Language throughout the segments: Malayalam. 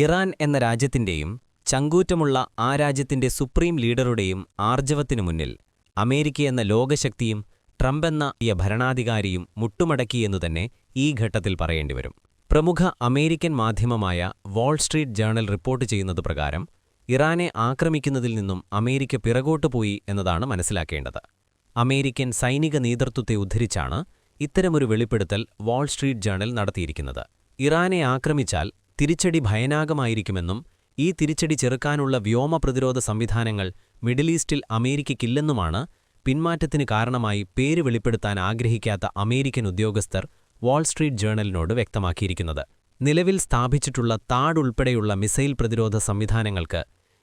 ഇറാൻ എന്ന രാജ്യത്തിന്റെയും ചങ്കൂറ്റമുള്ള ആ രാജ്യത്തിന്റെ സുപ്രീം ലീഡറുടെയും ആർജവത്തിനു മുന്നിൽ അമേരിക്ക എന്ന ലോകശക്തിയും ട്രംപെന്ന ഈ ഭരണാധികാരിയും മുട്ടുമടക്കിയെന്നു തന്നെ ഈ ഘട്ടത്തിൽ പറയേണ്ടിവരും പ്രമുഖ അമേരിക്കൻ മാധ്യമമായ വാൾസ്ട്രീറ്റ് ജേണൽ റിപ്പോർട്ട് ചെയ്യുന്നത് പ്രകാരം ഇറാനെ ആക്രമിക്കുന്നതിൽ നിന്നും അമേരിക്ക പിറകോട്ടു പോയി എന്നതാണ് മനസ്സിലാക്കേണ്ടത്. അമേരിക്കൻ സൈനിക നേതൃത്വത്തെ ഉദ്ധരിച്ചാണ് ഇത്തരമൊരു വെളിപ്പെടുത്തൽ വാൾസ്ട്രീറ്റ് ജേണൽ നടത്തിയിരിക്കുന്നത്. ഇറാനെ ആക്രമിച്ചാൽ തിരിച്ചടി ഭയനാകമായിരിക്കുമെന്നും ഈ തിരിച്ചടി ചെറുക്കാനുള്ള വ്യോമ പ്രതിരോധ സംവിധാനങ്ങൾ മിഡിൽ ഈസ്റ്റിൽ അമേരിക്കയ്ക്കില്ലെന്നുമാണ് പിന്മാറ്റത്തിന് കാരണമായി പേര് വെളിപ്പെടുത്താൻ ആഗ്രഹിക്കാത്ത അമേരിക്കൻ ഉദ്യോഗസ്ഥർ വാൾസ്ട്രീറ്റ് ജേണലിനോട് വ്യക്തമാക്കിയിരിക്കുന്നത്. നിലവിൽ സ്ഥാപിച്ചിട്ടുള്ള താഡ് ഉൾപ്പെടെയുള്ള മിസൈൽ പ്രതിരോധ സംവിധാനങ്ങൾക്ക്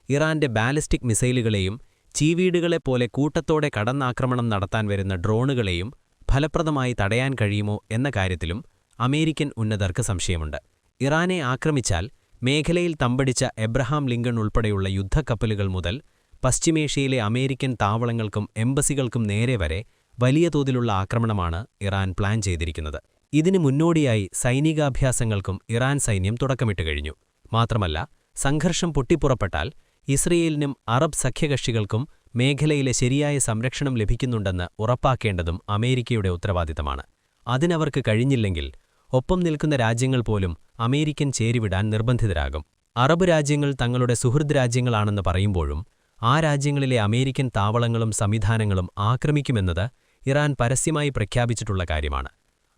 ഇറാന്റെ ബാലിസ്റ്റിക് മിസൈലുകളെയും ചീവീടുകളെപ്പോലെ കൂട്ടത്തോടെ കടന്നാക്രമണം നടത്താൻ വരുന്ന ഡ്രോണുകളെയും ഫലപ്രദമായി തടയാൻ കഴിയുമോ എന്ന കാര്യത്തിലും അമേരിക്കൻ ഉന്നതർക്ക് സംശയമുണ്ട്. ഇറാനെ ആക്രമിച്ചാൽ മേഖലയിൽ തമ്പടിച്ച എബ്രഹാം ലിങ്കൺ ഉൾപ്പെടെയുള്ള യുദ്ധക്കപ്പലുകൾ മുതൽ പശ്ചിമേഷ്യയിലെ അമേരിക്കൻ താവളങ്ങൾക്കും എംബസികൾക്കും നേരെ വരെ വലിയ തോതിലുള്ള ആക്രമണമാണ് ഇറാൻ പ്ലാൻ ചെയ്തിരിക്കുന്നത്. ഇതിനു മുന്നോടിയായി സൈനികാഭ്യാസങ്ങൾക്കും ഇറാൻ സൈന്യം തുടക്കമിട്ട് കഴിഞ്ഞു. മാത്രമല്ല സംഘർഷം പൊട്ടിപ്പുറപ്പെട്ടാൽ ഇസ്രയേലിനും അറബ് സഖ്യകക്ഷികൾക്കും മേഖലയിലെ ശരിയായ സംരക്ഷണം ലഭിക്കുന്നുണ്ടെന്ന് ഉറപ്പാക്കേണ്ടതും അമേരിക്കയുടെ ഉത്തരവാദിത്തമാണ്. അതിനവർക്ക് കഴിഞ്ഞില്ലെങ്കിൽ ഒപ്പം നിൽക്കുന്ന രാജ്യങ്ങൾ പോലും അമേരിക്കൻ ചേരിവിടാൻ നിർബന്ധിതരാകും. അറബ് രാജ്യങ്ങൾ തങ്ങളുടെ സുഹൃദ് രാജ്യങ്ങളാണെന്ന് പറയുമ്പോഴും ആ രാജ്യങ്ങളിലെ അമേരിക്കൻ താവളങ്ങളും സംവിധാനങ്ങളും ആക്രമിക്കുമെന്നത് ഇറാൻ പരസ്യമായി പ്രഖ്യാപിച്ചിട്ടുള്ള കാര്യമാണ്.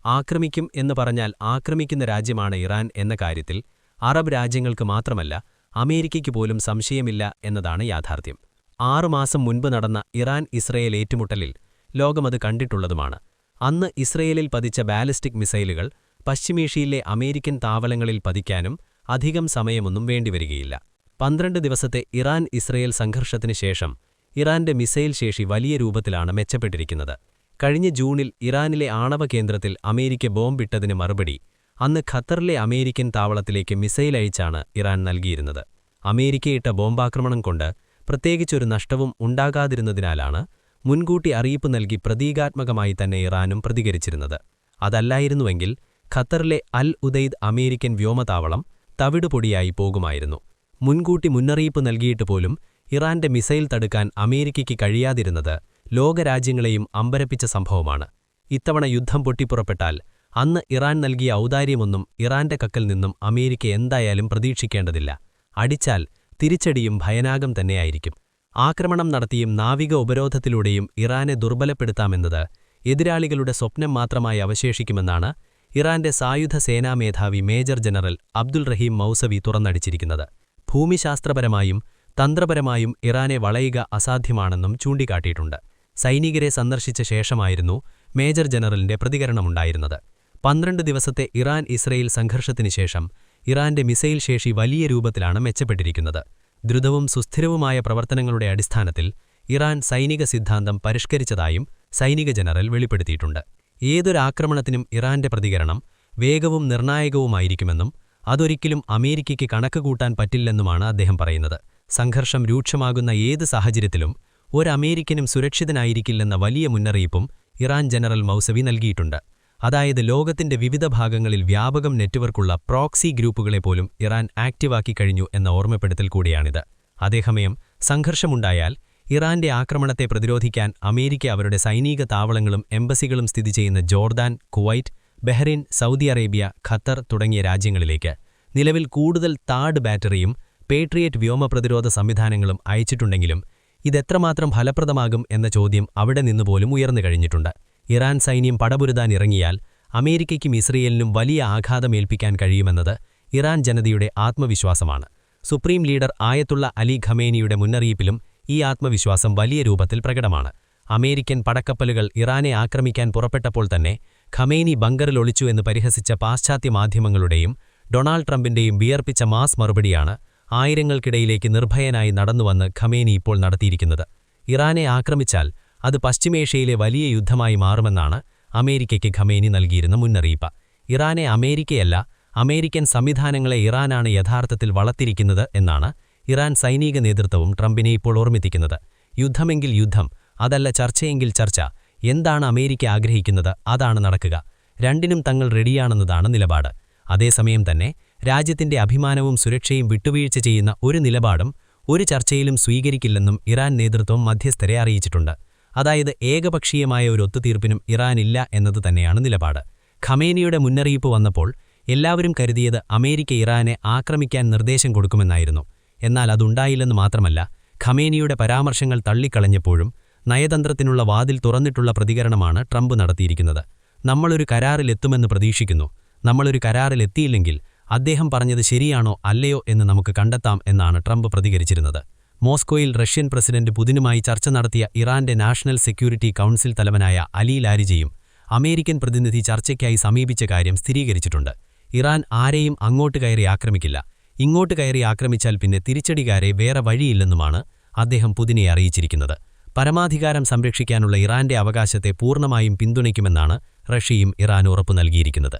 ആക്രമിക്കും എന്ന് പറഞ്ഞാൽ ആക്രമിക്കുന്ന രാജ്യമാണ് ഇറാൻ എന്ന കാര്യത്തിൽ അറബ് രാജ്യങ്ങൾക്ക് മാത്രമല്ല അമേരിക്കയ്ക്ക് പോലും സംശയമില്ല എന്നതാണ് യാഥാർത്ഥ്യം. ആറുമാസം മുൻപ് നടന്ന ഇറാൻ ഇസ്രയേൽ ഏറ്റുമുട്ടലിൽ ലോകമത് കണ്ടിട്ടുള്ളതുമാണ്. അന്ന് ഇസ്രയേലിൽ പതിച്ച ബാലിസ്റ്റിക് മിസൈലുകൾ പശ്ചിമേഷ്യയിലെ അമേരിക്കൻ താവളങ്ങളിൽ പതിക്കാനും അധികം സമയമൊന്നും വേണ്ടിവരികയില്ല. പന്ത്രണ്ട് ദിവസത്തെ ഇറാൻ ഇസ്രയേൽ സംഘർഷത്തിന് ശേഷം ഇറാന്റെ മിസൈൽ ശേഷി വലിയ രൂപത്തിലാണ് മെച്ചപ്പെട്ടിരിക്കുന്നത്. കഴിഞ്ഞ ജൂണിൽ ഇറാനിലെ ആണവ കേന്ദ്രത്തിൽ അമേരിക്ക ബോംബിട്ടതിന് മറുപടി അന്ന് ഖത്തറിലെ അമേരിക്കൻ താവളത്തിലേക്ക് മിസൈൽ അയച്ചാണ് ഇറാൻ നൽകിയിരുന്നത്. അമേരിക്കയിട്ട ബോംബാക്രമണം കൊണ്ട് പ്രത്യേകിച്ചൊരു നഷ്ടവും ഉണ്ടാകാതിരുന്നതിനാലാണ് മുൻകൂട്ടി അറിയിപ്പ് നൽകി പ്രതീകാത്മകമായി തന്നെ ഇറാനും പ്രതികരിച്ചിരുന്നത്. അതല്ലായിരുന്നുവെങ്കിൽ ഖത്തറിലെ അൽ ഉദൈദ് അമേരിക്കൻ വ്യോമതാവളം തവിടുപൊടിയായി പോകുമായിരുന്നു. മുൻകൂട്ടി മുന്നറിയിപ്പ് നൽകിയിട്ട് പോലും ഇറാന്റെ മിസൈൽ തടുക്കാൻ അമേരിക്കയ്ക്ക് കഴിയാതിരുന്നത് ലോകരാജ്യങ്ങളെയും അമ്പരപ്പിച്ച സംഭവമാണ്. ഇത്തവണ യുദ്ധം പൊട്ടിപ്പുറപ്പെട്ടാൽ അന്ന് ഇറാൻ നൽകിയ ഔദാര്യമൊന്നും ഇറാന്റെ കക്കൽ നിന്നും അമേരിക്ക എന്തായാലും പ്രതീക്ഷിക്കേണ്ടതില്ല. അടിച്ചാൽ തിരിച്ചടിയും ഭയനാകം തന്നെയായിരിക്കും. ആക്രമണം നടത്തിയും നാവിക ഉപരോധത്തിലൂടെയും ഇറാനെ ദുർബലപ്പെടുത്താമെന്നത് എതിരാളികളുടെ സ്വപ്നം മാത്രമായി അവശേഷിക്കുമെന്നാണ് ഇറാന്റെ സായുധ സേനാ മേധാവി major general Abdul Rahim Mousavi തുറന്നടിച്ചിരിക്കുന്നത്. ഭൂമിശാസ്ത്രപരമായും തന്ത്രപരമായും ഇറാനെ വളയുക അസാധ്യമാണെന്നും ചൂണ്ടിക്കാട്ടിയിട്ടുണ്ട്. സൈനികരെ സന്ദർശിച്ച ശേഷമായിരുന്നു മേജർ ജനറലിന്റെ പ്രതികരണമുണ്ടായിരുന്നത്. പന്ത്രണ്ട് ദിവസത്തെ ഇറാൻ ഇസ്രയേൽ സംഘർഷത്തിനു ശേഷം ഇറാന്റെ മിസൈൽ ശേഷി വലിയ രൂപത്തിലാണ് മെച്ചപ്പെട്ടിരിക്കുന്നത്. ദ്രുതവും സുസ്ഥിരവുമായ പ്രവർത്തനങ്ങളുടെ അടിസ്ഥാനത്തിൽ ഇറാൻ സൈനിക സിദ്ധാന്തം പരിഷ്കരിച്ചതായും സൈനിക ജനറൽ വെളിപ്പെടുത്തിയിട്ടുണ്ട്. ഏതൊരാക്രമണത്തിനും ഇറാന്റെ പ്രതികരണം വേഗവും നിർണായകവുമായിരിക്കുമെന്നും അതൊരിക്കലും അമേരിക്കയ്ക്ക് കണക്കുകൂട്ടാൻ പറ്റില്ലെന്നുമാണ് അദ്ദേഹം പറയുന്നത്. സംഘർഷം രൂക്ഷമാകുന്ന ഏത് സാഹചര്യത്തിലും ഒരമേരിക്കനും സുരക്ഷിതനായിരിക്കില്ലെന്ന വലിയ മുന്നറിയിപ്പും ഇറാൻ ജനറൽ മൗസവി നൽകിയിട്ടുണ്ട്. അതായത് ലോകത്തിന്റെ വിവിധ ഭാഗങ്ങളിൽ വ്യാപകം നെറ്റ്വർക്കുള്ള പ്രോക്സി ഗ്രൂപ്പുകളെ പോലും ഇറാൻ ആക്റ്റീവാക്കി കഴിഞ്ഞു എന്ന ഓർമ്മപ്പെടുത്തൽ കൂടിയാണിത്. അതേസമയം സംഘർഷമുണ്ടായാൽ ഇറാന്റെ ആക്രമണത്തെ പ്രതിരോധിക്കാൻ അമേരിക്ക അവരുടെ സൈനിക താവളങ്ങളും എംബസികളും സ്ഥിതി ചെയ്യുന്ന Jordan Kuwait Bahrain Saudi Arabia Qatar തുടങ്ങിയ രാജ്യങ്ങളിലേക്ക് നിലവിൽ കൂടുതൽ താഡ് ബാറ്ററിയും പേട്രിയറ്റ് വ്യോമ പ്രതിരോധ സംവിധാനങ്ങളും അയച്ചിട്ടുണ്ടെങ്കിലും ഇതെത്രമാത്രം ഫലപ്രദമാകും എന്ന ചോദ്യം അവിടെ നിന്നുപോലും ഉയർന്നു കഴിഞ്ഞിട്ടുണ്ട്. ഇറാൻ സൈന്യം പടപുരുതാൻ ഇറങ്ങിയാൽ അമേരിക്കയ്ക്കും ഇസ്രയേലിനും വലിയ ആഘാതമേൽപ്പിക്കാൻ കഴിയുമെന്നത് ഇറാൻ ജനതയുടെ ആത്മവിശ്വാസമാണ്. സുപ്രീം ലീഡർ ആയത്തുള്ള അലി ഖമേനിയുടെ മുന്നറിയിപ്പിലും ഈ ആത്മവിശ്വാസം വലിയ രൂപത്തിൽ പ്രകടമാണ്. അമേരിക്കൻ പടക്കപ്പലുകൾ ഇറാനെ ആക്രമിക്കാൻ പുറപ്പെട്ടപ്പോൾ തന്നെ ഖമേനി ബങ്കറിൽ ഒളിച്ചു എന്ന് പരിഹസിച്ച പാശ്ചാത്യ മാധ്യമങ്ങളുടെയും ഡൊണാൾഡ് ട്രംപിന്റെയും വിയർപ്പിച്ച മാസ് മറുപടിയാണ് ആയിരങ്ങൾക്കിടയിലേക്ക് നിർഭയനായി നടന്നുവന്ന് ഖമേനി ഇപ്പോൾ നടത്തിയിരിക്കുന്നത്. ഇറാനെ ആക്രമിച്ചാൽ അത് പശ്ചിമേഷ്യയിലെ വലിയ യുദ്ധമായി മാറുമെന്നാണ് അമേരിക്കയ്ക്ക് ഖമേനി നൽകിയിരുന്ന മുന്നറിയിപ്പ്. ഇറാനെ അമേരിക്കയല്ല അമേരിക്കൻ സംവിധാനങ്ങളെ ഇറാനാണ് യഥാർത്ഥത്തിൽ വളർത്തിരിക്കുന്നത് എന്നാണ് ഇറാൻ സൈനിക നേതൃത്വവും ട്രംപിനെ ഇപ്പോൾ ഓർമ്മിപ്പിക്കുന്നത്. യുദ്ധമെങ്കിൽ യുദ്ധം അതല്ല ചർച്ചയെങ്കിൽ ചർച്ച. എന്താണ് അമേരിക്ക ആഗ്രഹിക്കുന്നത്? അതാണ് നടക്കുക. രണ്ടിനും തങ്ങൾ റെഡിയാണെന്നതാണ് നിലപാട്. അതേസമയം തന്നെ രാജ്യത്തിന്റെ അഭിമാനവും സുരക്ഷയും വിട്ടുവീഴ്ച ചെയ്യുന്ന ഒരു നിലപാടും ഒരു ചർച്ചയിലും സ്വീകരിക്കില്ലെന്നും ഇറാൻ നേതൃത്വം മധ്യസ്ഥരെ അറിയിച്ചിട്ടുണ്ട്. അതായത് ഏകപക്ഷീയമായ ഒരു ഒത്തുതീർപ്പിനും ഇറാനില്ല എന്നത് തന്നെയാണ് നിലപാട്. ഖമേനിയുടെ മുന്നറിയിപ്പ് വന്നപ്പോൾ എല്ലാവരും കരുതിയത് അമേരിക്ക ഇറാനെ ആക്രമിക്കാൻ നിർദ്ദേശം കൊടുക്കുമെന്നായിരുന്നു. എന്നാൽ അതുണ്ടായില്ലെന്ന് മാത്രമല്ല ഖമേനിയുടെ പരാമർശങ്ങൾ തള്ളിക്കളഞ്ഞപ്പോഴും നയതന്ത്രത്തിനുള്ള വാതിൽ തുറന്നിട്ടുള്ള പ്രതികരണമാണ് ട്രംപ് നടത്തിയിരിക്കുന്നത്. നമ്മളൊരു കരാറിലെത്തുമെന്ന് പ്രതീക്ഷിക്കുന്നു. നമ്മളൊരു കരാറിലെത്തിയില്ലെങ്കിൽ അദ്ദേഹം പറഞ്ഞത് ശരിയാണോ അല്ലയോ എന്ന് നമുക്ക് കണ്ടെത്താം എന്നാണ് ട്രംപ് പ്രതികരിച്ചിരുന്നത്. മോസ്കോയിൽ റഷ്യൻ പ്രസിഡന്റ് പുതിനുമായി ചർച്ച നടത്തിയ ഇറാന്റെ നാഷണൽ സെക്യൂരിറ്റി കൗൺസിൽ തലവനായ അലി ലാരിജയും അമേരിക്കൻ പ്രതിനിധി ചർച്ചയ്ക്കായി സമീപിച്ച കാര്യം സ്ഥിരീകരിച്ചിട്ടുണ്ട്. ഇറാൻ ആരെയും അങ്ങോട്ട് കയറി ആക്രമിക്കില്ല. ഇങ്ങോട്ട് കയറി ആക്രമിച്ചാൽ പിന്നെ തിരിച്ചടികാരെ വേറെ വഴിയില്ലെന്നുമാണ് അദ്ദേഹം പുതിനെ അറിയിച്ചിരിക്കുന്നത്. പരമാധികാരം സംരക്ഷിക്കാനുള്ള ഇറാന്റെ അവകാശത്തെ പൂർണമായും പിന്തുണയ്ക്കുമെന്നാണ് റഷ്യയും ഇറാൻ ഉറപ്പു നൽകിയിരിക്കുന്നത്.